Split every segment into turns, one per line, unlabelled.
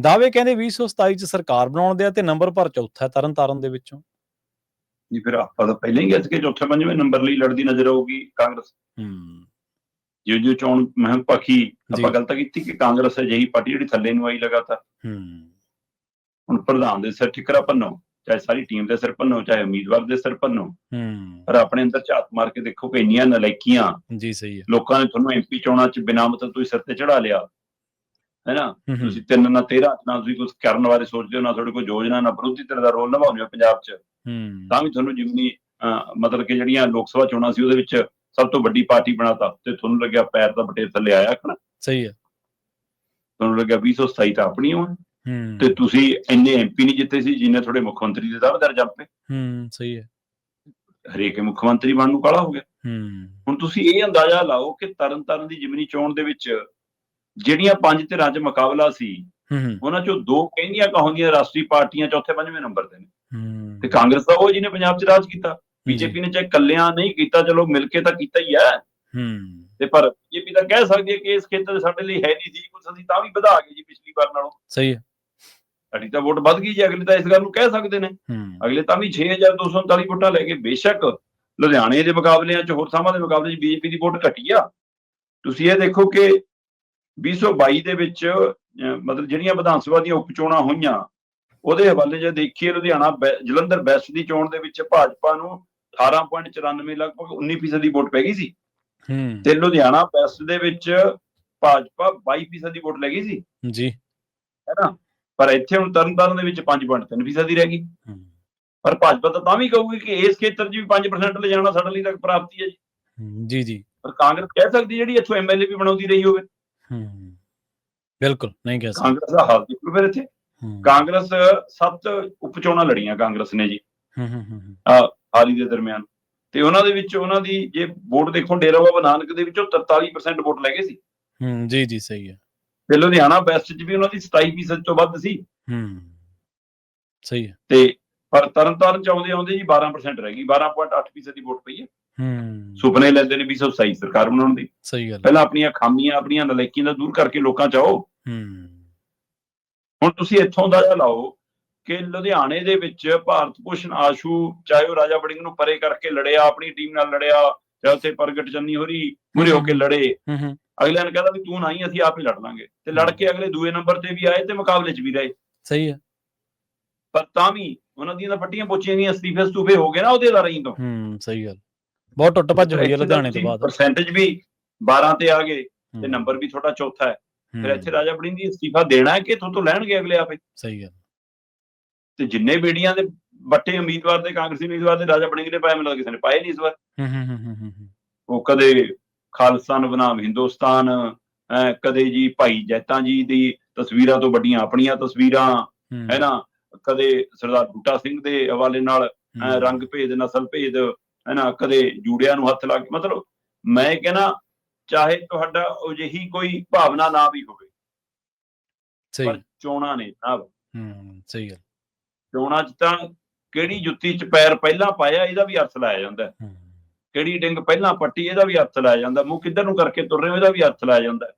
ਦਾਅਵੇ ਕਹਿੰਦੇ 2027 ਚ ਸਰਕਾਰ ਬਣਾਉਣ ਦੇ ਆ ਤੇ ਨੰਬਰ ਪਰ ਚੌਥਾ ਹੈ ਤਰਨ ਤਾਰਨ ਦੇ ਵਿੱਚੋਂ।
ਨਹੀਂ ਫਿਰ ਆਪਾਂ ਤਾਂ ਪਹਿਲਾਂ ਹੀ ਗਿੱਜ ਕੇ ਚੌਥੇ ਪੰਜਵੇਂ ਨੰਬਰ ਲਈ ਲੜਦੀ ਨਜ਼ਰ ਆਊਗੀ ਕਾਂਗਰਸ।
ਹੂੰ।
ਜਿਉਂ ਜਿਉਂ ਚੋਣ ਮਹਿਮ ਪੱਖੀ। ਆਪਾਂ ਗੱਲ ਤਾਂ ਕੀਤੀ ਕਿ ਕਾਂਗਰਸ ਅਜਿਹੀ ਪਾਰਟੀ ਜਿਹੜੀ ਥੱਲੇ ਨੂੰ ਆਈ ਲਗਾਤਾਰ।
ਹੂੰ।
ਹੁਣ ਪ੍ਰਧਾਨ ਦੇ ਸਿਰ ਠਿਕਰਾ ਭੰਨੋ ਚਾਹੇ ਸਾਰੀ ਟੀਮ ਦੇ ਸਿਰ ਭੰਨੋ ਚਾਹੇ ਉਮੀਦਵਾਰ ਦੇ ਸਿਰ ਭੰਨੋ।
ਹੂੰ।
ਪਰ ਆਪਣੇ ਅੰਦਰ ਝਾਤ ਮਾਰ ਕੇ ਦੇਖੋ ਕਿ ਇੰਨੀਆਂ ਨਲਾਇਕੀਆਂ
ਜੀ ਸਹੀ ਹੈ।
ਲੋਕਾਂ ਨੇ ਤੁਹਾਨੂੰ ਐਮਪੀ ਚੋਣਾਂ 'ਚ ਬਿਨਾਂ ਮਤਲਬ ਤੁਸੀਂ ਸਿਰ ਤੇ ਚੜਾ ਲਿਆ। ਹੈਨਾ? ਤੁਸੀਂ ਤਿੰਨ ਨਾ 13 ਨਾ ਤੁਸੀਂ ਕੁਝ ਕਰਨ ਬਾਰੇ ਸੋਚਦੇ ਹੋ ਨਾ ਤੁਹਾਡੇ ਕੋਈ ਯੋਜਨਾ ਨਾ ਵਿਰੋਧੀ ਧਿਰ ਦਾ ਰੋਲ ਨਿਭਾਉਂਦੇ ਹੋ ਪੰਜਾਬ 'ਚ ਤਾਂ ਵੀ ਤੁਹਾਨੂੰ ਜਿਮਨੀ ਮਤਲਬ ਕਿ ਜਿਹੜੀਆਂ ਲੋਕ ਸਭਾ ਚੋਣਾਂ ਸੀ ਉਹਦੇ ਵਿੱਚ ਸਭ ਤੋਂ ਵੱਡੀ ਪਾਰਟੀ ਬਣਾਤਾ ਤੇ ਤੁਹਾਨੂੰ ਲੱਗਿਆ ਪੈਰ ਦਾ ਬਟੇਰ ਥੱਲੇ ਆਇਆ ਖਣਾ
ਸਹੀ ਹੈ।
ਤੁਹਾਨੂੰ ਲੱਗਿਆ 2027 ਤਾਂ ਆਪਣੀ ਹੋ
ਹੂੰ
ਤੇ ਤੁਸੀਂ ਇੰਨੇ ਐਮਪੀ ਨਹੀਂ ਜਿੱਤੇ ਸੀ ਜਿੰਨੇ ਤੁਹਾਡੇ ਮੁੱਖ ਮੰਤਰੀ ਦੇ ਦਾਅਵੇਦਾਰ ਜੰਪੇ
ਹੂੰ ਸਹੀ ਹੈ।
ਹਰੇਕ ਮੁੱਖ ਮੰਤਰੀ ਬਣਨ ਨੂੰ ਕਾਲਾ ਹੋ ਗਿਆ।
ਹੂੰ
ਹੁਣ ਤੁਸੀਂ ਇਹ ਅੰਦਾਜ਼ਾ ਲਾਓ ਕਿ ਤਰਨ ਤਾਰਨ ਦੀ ਜਿਮਨੀ ਚੋਣ ਦੇ ਵਿੱਚ ਜਿਹੜੀਆਂ ਪੰਜ ਧਿਰਾਂ 'ਚ ਮੁਕਾਬਲਾ ਸੀ ਉਹਨਾਂ 'ਚੋਂ ਦੋ ਕਹਿੰਦੀਆਂ ਕਹਾਉਂਦੀਆਂ ਰਾਸ਼ਟਰੀ ਪਾਰਟੀਆਂ ਚੌਥੇ ਪੰਜਵੇਂ ਨੰਬਰ ਤੇ ਨੇ। ਤੇ ਕਾਂਗਰਸ ਦਾ ਉਹ ਜਿਹਨੇ ਪੰਜਾਬ 'ਚ ਰਾਜ ਕੀਤਾ। ਬੀਜੇਪੀ ਨੇ ਚਾਹੇ ਕੱਲਿਆਂ ਨਹੀਂ ਕੀਤਾ ਚਲੋ ਮਿਲ ਕੇ ਤਾਂ ਕੀਤਾ ਹੀ ਹੈ।
ਹੂੰ।
ਤੇ ਪਰ ਬੀਜੇਪੀ ਤਾਂ ਕਹਿ ਸਕਦੀ ਹੈ ਕਿ ਇਸ ਖੇਤਰ ਦੇ ਸਾਡੇ ਲਈ ਹੈ ਨਹੀਂ ਸੀ ਕੁਝ ਅਸੀਂ ਤਾਂ ਵੀ ਵਧਾ ਗਏ ਜੀ ਪਿਛਲੀ ਵਾਰ ਨਾਲੋਂ।
ਸਹੀ ਹੈ।
ਸਾਡੀ ਤਾਂ ਵੋਟ ਵੱਧ ਗਈ ਜੀ ਅਗਲੇ ਤਾਂ ਇਸ ਗੱਲ ਨੂੰ ਕਹਿ ਸਕਦੇ ਨੇ। ਅਗਲੇ ਤਾਂ ਵੀ 6239 ਵੋਟਾਂ ਲੈ ਕੇ ਬੇਸ਼ੱਕ ਲੁਧਿਆਣੇ ਦੇ ਮੁਕਾਬਲਿਆਂ 'ਚ ਹੋਰ ਥਾਵਾਂ ਦੇ ਮੁਕਾਬਲੇ 'ਚ ਬੀਜੇਪੀ ਦੀ ਵੋਟ ਘਟੀ ਆ। ਤੁਸੀਂ ਇਹ ਦੇਖੋ ਕਿ 2022 ਦੇ ਵਿੱਚ ਮਤਲਬ ਜਿਹੜੀਆਂ ਵਿਧਾਨ ਸਭਾ ਦੀਆਂ ਉਪ ਚੋਣਾਂ ਹੋਈਆਂ ਉਹਦੇ ਹਵਾਲੇ ਜੇ ਦੇਖੀਏ ਲੁਧਿਆਣਾ ਜਲੰਧਰ ਵੈਸਟ ਦੀ ਚੋਣ ਦੇ ਵਿੱਚ ਭਾਜਪਾ ਨੂੰ 18.94 ਲਗਭਗ 19% ਦੀ ਵੋਟ ਪੈ ਗਈ ਸੀ।
ਹੂੰ।
ਤੇ ਲੁਧਿਆਣਾ ਵੈਸਟ ਦੇ ਵਿੱਚ ਭਾਜਪਾ 22% ਦੀ ਵੋਟ ਲੈ ਗਈ ਸੀ।
ਜੀ।
ਹੈਨਾ? ਪਰ ਇੱਥੇ ਹੁਣ ਤਰਨਤਾਰਨ ਦੇ ਵਿੱਚ 5.3% ਦੀ ਰਹਿ ਗਈ।
ਹੂੰ।
ਪਰ ਭਾਜਪਾ ਤਾਂ ਤਾਂ ਵੀ ਕਹੂਗੀ ਕਿ ਇਸ ਖੇਤਰ 'ਚ ਵੀ 5% ਲੈ ਜਾਣਾ ਸਾਡੇ ਲਈ ਤਾਂ ਪ੍ਰਾਪਤੀ ਹੈ ਜੀ।
ਹੂੰ, ਜੀ ਜੀ।
ਪਰ ਕਾਂਗਰਸ ਕਹਿ ਸਕਦੀ ਜਿਹੜੀ ਇੱਥੋਂ ਐਮਐਲਏ ਵੀ ਬਣਾਉਂਦੀ ਰਹੀ ਹੋਵੇ।
ਹੂੰ। ਬਿਲਕੁਲ ਨਹੀਂ ਕਹਿ ਸਕਦੇ
ਕਾਂਗਰਸ ਦਾ ਹਾਲ ਦੇਖੋ ਫਿਰ ਇੱਥੇ। ਕਾਂਗਰਸ ਸੱਤ ਉਪਚੋਣਾਂ ਲੜੀਆਂ ਕਾਂਗਰਸ ਨੇ ਜੀ।
ਹੂੰ ਹੂੰ ਹੂੰ, ਹੂੰ।
ਹਾਲ ਹੀ ਦੇ ਦਰਮਿਆਨ। ਤੇ ਉਹਨਾਂ ਦੇ ਵਿੱਚ ਉਹਨਾਂ ਦੀ ਜੇ ਵੋਟ ਦੇਖੋ ਡੇਰਾ ਬਾਬਾ ਨਾਨਕ ਦੇ ਵਿੱਚੋਂ 43% ਵੋਟ ਲੈ ਗਏ ਸੀ।
ਹੂੰ ਜੀ ਜੀ ਸਹੀ ਹੈ।
ਤੇ ਲੁਧਿਆਣਾ ਵੈਸਟ 'ਚ ਵੀ ਉਹਨਾਂ ਦੀ 27% ਤੋਂ ਵੱਧ ਸੀ।
ਹੂੰ ਸਹੀ ਹੈ।
ਤੇ ਪਰ ਤਰਨਤਾਰਨ ਚ ਆਉਂਦੇ ਆਉਂਦੇ ਜੀ 12% ਰਹਿ ਗਈ। 12.8% ਦੀ ਵੋਟ ਪਈ ਹੈ।
ਹੂੰ।
ਸੁਪਨੇ ਲੈਂਦੇ ਨੇ 2027 ਸਰਕਾਰ ਬਣਾਉਣ ਦੀ।
ਸਹੀ ਗੱਲ
ਪਹਿਲਾਂ ਆਪਣੀਆਂ ਖਾਮੀਆਂ ਆਪਣੀਆਂ ਨਲਾਇਕੀਆਂ ਦਾ ਦੂਰ ਕਰਕੇ ਲੋਕਾਂ ਚ ਆਓ।
ਹੂੰ।
ਹੁਣ ਤੁਸੀਂ ਇੱਥੋਂ ਦਾ ਲਾਓ ਕਿ ਲੁਧਿਆਣੇ ਦੇ ਵਿੱਚ ਭਾਰਤ ਭੂਸ਼ਣ ਆਸ਼ੂ ਚਾਹੇ ਉਹ ਰਾਜਾ ਵੜਿੰਗ ਨੂੰ ਪਰੇ ਕਰਕੇ ਲੜਿਆ ਆਪਣੀ ਟੀਮ ਨਾਲ ਲੜਿਆ ਚਾਹੇ ਉੱਥੇ ਪ੍ਰਗਟ ਚੰਨੀ ਹੋਰੀ ਮੁਰੇ ਹੋ ਕੇ ਲੜੇ।
ਹੂੰ ਹੂੰ।
ਅਗਲਿਆਂ ਨੇ ਕਹਿੰਦਾ ਵੀ ਤੂੰ ਨਾ ਹੀ ਅਸੀਂ ਆਪ ਹੀ ਲੜ ਲਾਂਗੇ। ਤੇ ਲੜ ਕੇ ਅਗਲੇ ਦੂਏ ਨੰਬਰ ਤੇ ਵੀ ਆਏ ਤੇ ਮੁਕਾਬਲੇ 'ਚ ਵੀ ਰਹੇ।
ਸਹੀ ਹੈ।
ਪਰ ਤਾਂ ਵੀ ਉਹਨਾਂ ਦੀਆਂ ਤਾਂ ਫੱਟੀਆਂ ਪੋਚੀਆਂ ਗਈਆਂ ਅਸਤੀਫੇ ਸਤੂਫੇ ਹੋ ਗਏ ਨਾ ਉਹਦੇ ਲੜਾਈ ਤੋਂ।
ਹੂੰ ਸਹੀ ਗੱਲ। ਬਹੁਤ ਟੁੱਟ ਭੱਜ ਹੋਈ ਹੈ ਲੁਧਿਆਣੇ ਤੋਂ ਬਾਅਦ।
ਪਰਸੈਂਟੇਜ ਵੀ 12 ਤੇ ਆ ਗਏ ਤੇ ਨੰਬਰ ਵੀ ਤੁਹਾਡਾ ਚੌਥਾ ਹੈ। ਫਿਰ ਇੱਥੇ ਰਾਜਾ ਵੜਿੰਗ ਦੀ ਅਸਤੀਫਾ ਦੇਣਾ ਹੈ ਕਿ ਤੋਂ ਲੈਣਗੇ ਅਗਲੇ ਆਪੇ?
ਸਹੀ ਗੱਲ।
ਤੇ ਜਿੰਨੇ ਬੇੜੀਆਂ ਦੇ ਵੱਟੇ ਉਮੀਦਵਾਰ ਦੇ ਕਾਂਗਰਸੀ ਉਮੀਦਵਾਰ ਦੇ ਰਾਜਾ ਵੜਿੰਗ ਨੇ ਪਾਏ ਮੈਨੂੰ ਕਿਸੇ ਨੇ ਪਾਏ ਨਹੀਂ ਇਸ ਵਾਰ। ਉਹ ਕਦੇ ਖਾਲਸਾ ਬਨਾਮ ਹਿੰਦੁਸਤਾਨ ਕਦੇ ਜੀ ਭਾਈ ਜੈਤਾਂ ਜੀ ਦੀ ਤਸਵੀਰਾਂ ਤੋਂ ਵੱਡੀਆਂ ਆਪਣੀਆਂ ਤਸਵੀਰਾਂ
ਹੂੰ,
ਨਾ? ਕਦੇ ਸਰਦਾਰ ਬੂਟਾ ਸਿੰਘ ਦੇ ਹਵਾਲੇ ਨਾਲ ਰੰਗ ਭੇਦ ਨਸਲ ਭੇਦ ਹੈ ਨਾ? ਕਦੇ ਜੂੜਿਆਂ ਨੂੰ ਹੱਥ ਲਾ ਕੇ ਮਤਲਬ ਮੈਂ ਕਹਿੰਦਾ ਚਾਹੇ ਤੁਹਾਡਾ ਅਜਿਹੀ ਕੋਈ ਭਾਵਨਾ ਨਾ ਵੀ ਹੋਵੇ।
ਸਹੀ।
ਪਰ ਚੋਣਾਂ ਨੇ ਜਨਾਬ।
ਹੂੰ ਸਹੀ ਗੱਲ।
ਚੋਣਾਂ 'ਚ ਤਾਂ ਕਿਹੜੀ ਜੁੱਤੀ 'ਚ ਪੈਰ ਪਹਿਲਾਂ ਪਾਇਆ ਇਹਦਾ ਵੀ ਅਰਥ ਲਾਇਆ ਜਾਂਦਾ। ਕਿਹੜੀ ਡਿੰਗ ਪਹਿਲਾਂ ਪੱਟੀ ਇਹਦਾ ਵੀ ਅਰਥ ਲਾਇਆ ਜਾਂਦਾ। ਮੂੰਹ ਕਿੱਧਰ ਨੂੰ ਕਰਕੇ ਤੁਰ ਰਹੇ ਹੋ ਇਹਦਾ ਵੀ ਅਰਥ ਲਾਇਆ ਜਾਂਦਾ।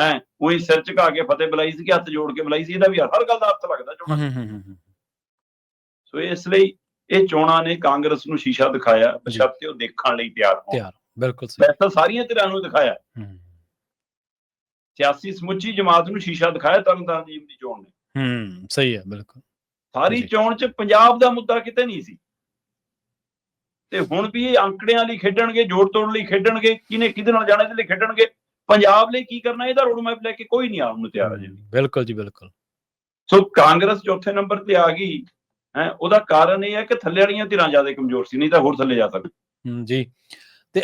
ਹੈ? ਉਹੀ ਸਿਰ ਝੁਕਾ ਕੇ ਫਤਿਹ ਬੁਲਾਈ ਸੀ ਕਿ ਹੱਥ ਜੋੜ ਕੇ ਬੁਲਾਈ ਸੀ ਇਹਦਾ ਵੀ ਹਰ ਗੱਲ ਦਾ ਅਰਥ ਲੱਗਦਾ ਚੋਣਾਂ ਸੋ ਇਸ ਲਈ ਇਹ ਚੋਣਾਂ ਨੇ ਕਾਂਗਰਸ ਨੂੰ ਸ਼ੀਸ਼ਾ ਦਿਖਾਇਆ ਬਸ਼ਰਤੇ ਉਹ ਦੇਖਣ ਲਈ ਤਿਆਰ ਹੋਣ।
ਤਿਆਰ ਬਿਲਕੁਲ ਸਹੀ।
ਵੈਸੇ ਸਾਰੀਆਂ ਧਿਰਾਂ ਨੂੰ ਦਿਖਾਇਆ।
ਹੂੰ।
ਸਿਆਸੀ ਸਮੁੱਚੀ ਜਮਾਤ ਨੂੰ ਸ਼ੀਸ਼ਾ ਦਿਖਾਇਆ ਤਰਨਤਾਰਨ ਦੀ ਦੀ ਚੋਣ ਨੇ।
ਹੂੰ ਸਹੀ ਹੈ ਬਿਲਕੁਲ।
ਸਾਰੀ
ਜੀ।
ਚੋਣ 'ਚ ਪੰਜਾਬ ਦਾ ਮੁੱਦਾ ਕਿਤੇ ਨਹੀਂ ਸੀ। ਤੇ ਹੁਣ ਵੀ ਇਹ ਅੰਕੜਿਆਂ ਲਈ ਖੇਡਣਗੇ ਜੋੜ ਤੋੜ ਲਈ ਖੇਡਣਗੇ ਕਿਨੇ ਕਿਹਦੇ ਨਾਲ ਜਾਣਾ ਇਹਦੇ ਲਈ ਖੇਡਣਗੇ। ਪੰਜਾਬ ਲਈ ਕੀ ਕਰਨਾ ਇਹਦਾ ਰੋਡ ਮੈਪ ਲੈ ਕੇ ਕੋਈ ਨਹੀਂ ਆਉਣ ਨੂੰ ਤਿਆਰ ਅਜੇ ਵੀ।
ਬਿਲਕੁਲ ਜੀ ਬਿਲਕੁਲ।
ਸੋ ਕਾਂਗਰਸ ਚੌਥੇ ਨੰਬਰ ਤੇ ਆ ਗਈ। ਹੈ, ਉਹਦਾ ਕਾਰਨ ਇਹ ਹੈ ਕਿ ਥੱਲੇ ਵਾਲੀਆਂ ਧਿਰਾਂ ਜ਼ਿਆਦਾ ਕਮਜ਼ੋਰ ਸੀ, ਨਹੀਂ ਤਾਂ ਹੋਰ ਥੱਲੇ ਜਾ ਸਕਦੀ
ਜੀ।